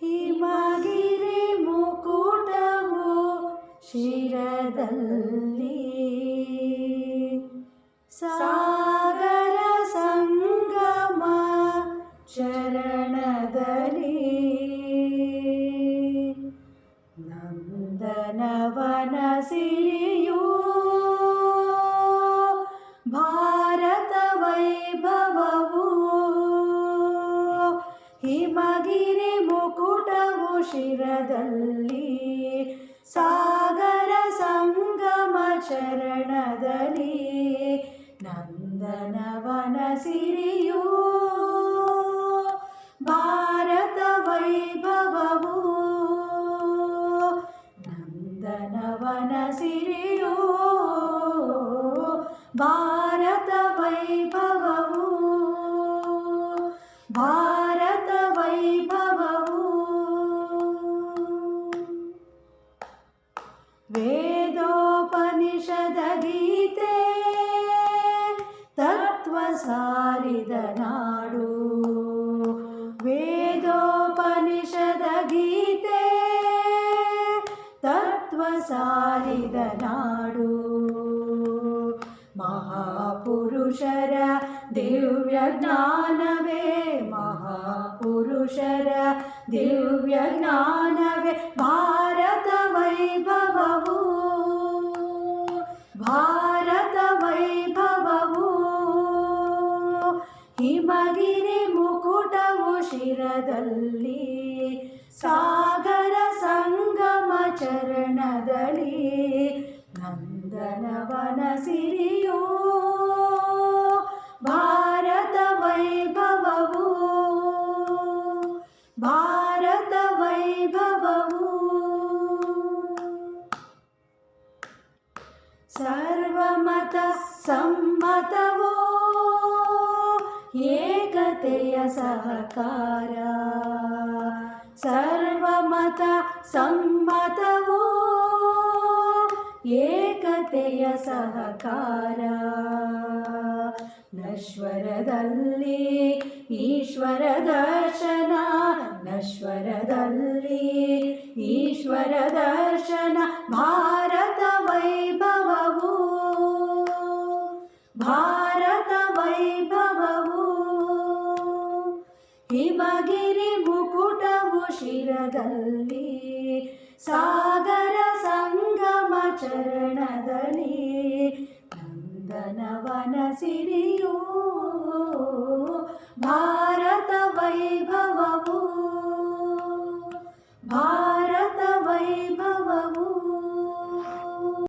ಹಿಮಗಿರಿ ಮುಕುಟವು ಶಿರದಲ್ಲಿ ಸಾಗರ ಸಂಗಮ ಚರಣದಲ್ಲಿ ನಂದನವನ ಸಿರಿಯು ಶಿರದಲ್ಲಿ ಸಾಗರ ಸಂಗಮ ಚರಣದಲ್ಲಿ ನಂದನವನ ಸಿರಿಯು ಭಾರತ ವೈಭವವು ನಂದನವನ ಸಿರಿಯು ಭಾರತ ವೈಭವವು ಭಾರತ ವೇದೋಪನಿಷದ ಗೀತೆ ತತ್ವ ಸಾರಿದ ನಾಡು. ವೇದೋಪನಿಷದ ಗೀತೆ ತತ್ವ ಸಾರಿದ ನಾಡು. ಮಹಾಪುರುಷರ ದಿವ್ಯ ಜ್ಞಾನವೇ, ಮಹಾಪುರುಷರ ದಿವ್ಯ ಜ್ಞಾನವೇ ಭಾರತ ಹಿಮಗಿರಿ ಮುಕುಟವು ಶಿರದಲ್ಲಿ ಸಾಗರ ಸಂಗಮ ಚರಣದಲ್ಲಿ ನಂದನವನ ಸಿರಿಯೋ ಭಾರತ ವೈಭವವು ಭಾರತ ವೈಭವವು. ಸರ್ವಮತ ಸಮ್ಮತವೋ ಏಕತೆಯ ಸಹಕಾರ. ಸರ್ವಮತ ಸಮ್ಮತವೋ? ಏಕತೆಯ ಸಹಕಾರ. ನಶ್ವರದಲ್ಲಿ ಈಶ್ವರ ದರ್ಶನ ನಶ್ವರದಲ್ಲಿ ಈಶ್ವರ ದರ್ಶನ ಭಾರತ ದಿವಗಿರಿ ಮುಕುಟವು ಶಿರದಲ್ಲಿ ಸಾಗರ ಸಂಗಮ ಚರಣದಲ್ಲಿ ನಂದನವನ ಸಿರಿಯೋ ಭಾರತ ವೈಭವವು